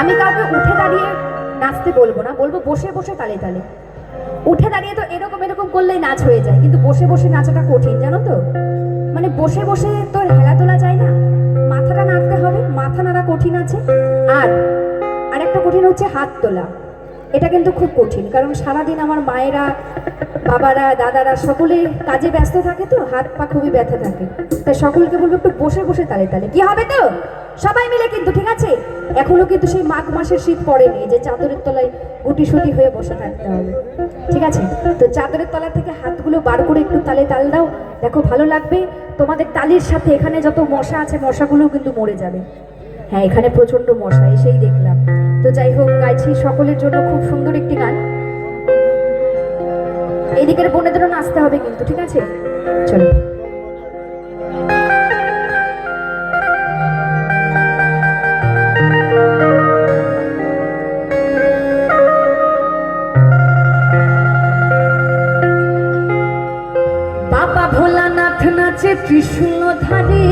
আমি কাউকে উঠে দাঁড়িয়ে নাচতে বলব না, বলব বসে বসে তালে তালে। উঠে দাঁড়িয়ে তো এরকম এরকম করলেই নাচ হয়ে যায়, কিন্তু বসে বসে নাচাটা কঠিন, জানো তো? মানে বসে বসে তো হেলা তোলা যায় না, মাথাটা নাড়তে হবে, মাথা নাড়া কঠিন আছে, আর আরেকটা কঠিন হচ্ছে হাত তোলা। এটা কিন্তু খুব কঠিন, কারণ সারাদিন আমার মায়েরা, বাবারা, দাদারা সকলে কাজে ব্যস্ত থাকে তো, হাত পা খুবই ব্যথা থাকে। তাই সকলকে বলব একটু বসে বসে তালে তালে। কি হবে তো? সবাই মিলে কিন্তু, ঠিক আছে? এখনও কিন্তু সেই মাঘ মাসের শীত পড়েনি, যে চাদরের তলায় গুটি সুটি হয়ে বসে থাকতে হবে। ঠিক আছে? তো চাদরের তলা থেকে হাতগুলো বার করে একটু তালে তাল দাও। দেখো, ভালো লাগবে। তোমাদের তালির সাথে এখানে যত মশা আছে, মশাগুলোও কিন্তু মরে যাবে। হ্যাঁ এখানে প্রচণ্ড মশা, এসেই দেখলাম। তো যাই হোক, গাইছি সকলের জন্য খুব সুন্দর একটি গান। এইদিকের বোনেদেরও নাচতে হবে কিন্তু, ঠিক আছে? চলো। বাবা ভোলানাথ নাচে ত্রিশূল ধারী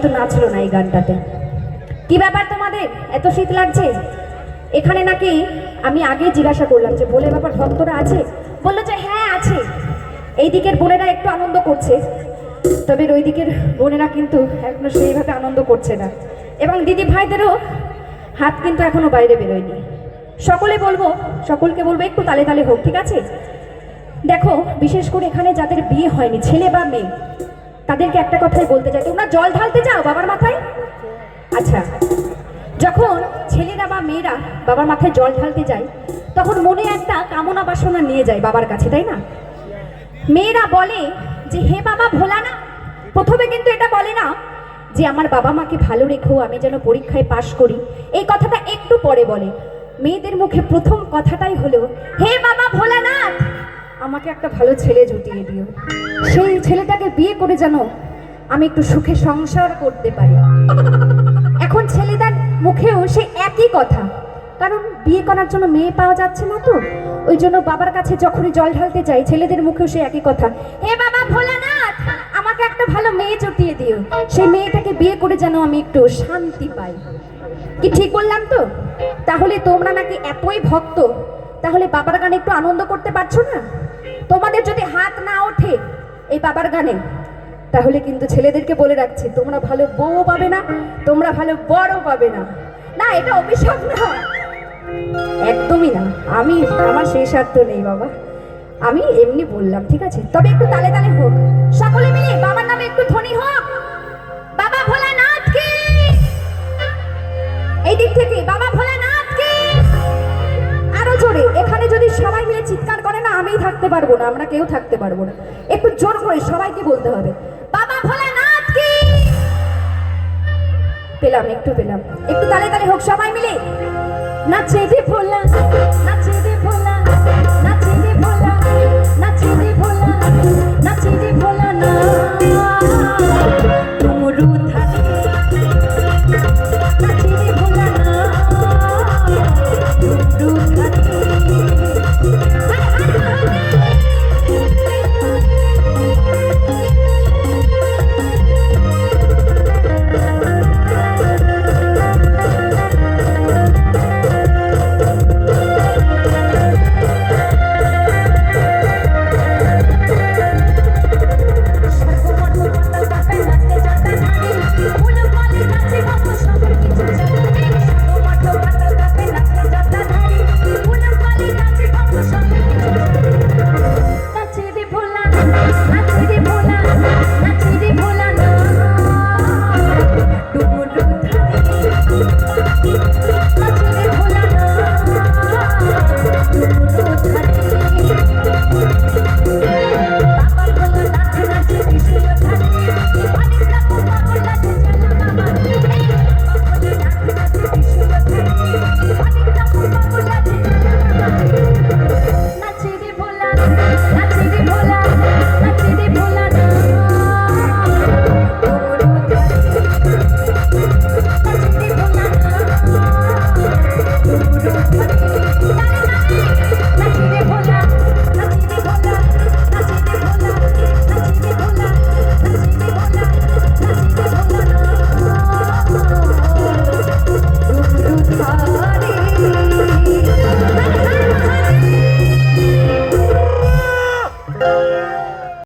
কিন্তু নাচলো না এই গানটাতে। কি ব্যাপার তোমাদের? এত শীত লাগছে? এখানে নাকি আমি আগে জিজ্ঞাসা করলাম যে বলে ব্যাপার ভক্তরা আছে? বলল যে হ্যাঁ আছে। এই দিকের বোনেরা একটু আনন্দ করছে। তবে ওই দিকের বোনেরা কিন্তু এখনও সেইভাবে আনন্দ করছে না। এবং দিদি ভাইদেরও হাত কিন্তু এখনও বাইরে বেরোয়নি। সকলে বলব, সকলকে বলব, একটু তালে তালে হোক, ঠিক আছে? দেখো, বিশেষ করে এখানে যাদের বিয়ে হয়নি, ছেলে বা মেয়ে তাদেরকে একটা কথাই বলতে চাই। তোমরা জল ঢালতে যাও বাবার মাথায়? আচ্ছা যখন ছেলেরা বা মেয়েরা বাবার মাথায় জল ঢালতে যায়, তখন মনে একটা কামনা বাসনা নিয়ে যায় বাবার কাছে, তাই না? মেয়েরা বলে যে, হে বাবা ভোলা না প্রথমে কিন্তু এটা বলে না যে, আমার বাবা মাকে ভালো রেখো, আমি যেন পরীক্ষায় পাশ করি। এই কথাটা একটু পরে বলে। মেয়েদের মুখে প্রথম কথাটাই হলো একটা ভালো ছেলে জুটিয়ে দিও। সেই ছেলেটাকে বিয়ে করে যেন আমি একটু সুখে সংসার করতে পারি। এখন ছেলেদের মুখেও সে একই কথা। কারণ বিয়ে করার জন্য মেয়ে পাওয়া যাচ্ছে না তো। ওই জন্য বাবার কাছে যখনই জল ঢালতে যাই, ছেলেদের মুখেও সে একই কথা। হে বাবা ভোলানাথ, আমাকে একটা ভালো মেয়ে জুটিয়ে দিও। সেই মেয়েটাকে বিয়ে করে যেন আমি একটু শান্তি পাই। কি ঠিক বললাম তো? তাহলে তোমরা নাকি এতই ভক্ত তাহলে বাবার গানে একটু আনন্দ করতে পারছ না? তোমাদের যদি হাত না ওঠে এই বাবার গানে, তাহলে কিন্তু ছেলেদেরকে বলে রাখছি, তোমরা ভালো বউ পাবে না, তোমরা ভালো বড় পাবে না। না, এটা অভিশাপ না। একদমই না। আমি, আমার সেই স্বার্থ নেই বাবা। আমি এমনি বললাম, ঠিক আছে? তবে একটু তালে তালে হোক। সকলে মিলে বাবার নামে একটু ধ্বনি হোক। বাবা ভোলানাথ কি এই দিক থেকে বাবা আরও জোরে এখানে যদি সবাই মিলে চিৎকার করে, না, আমিই থাকতে পারব না, আমরা কেউ থাকতে পারব না। একটু জোর করে সবাইকে বলতে হবে। বাবা ভোলানাথ কি? পেলাম, একটু পেলাম। একটু তালে তালে হোক সবাই মিলে। নাচে চেপে ভোলা, নাচে চেপে ভোলা।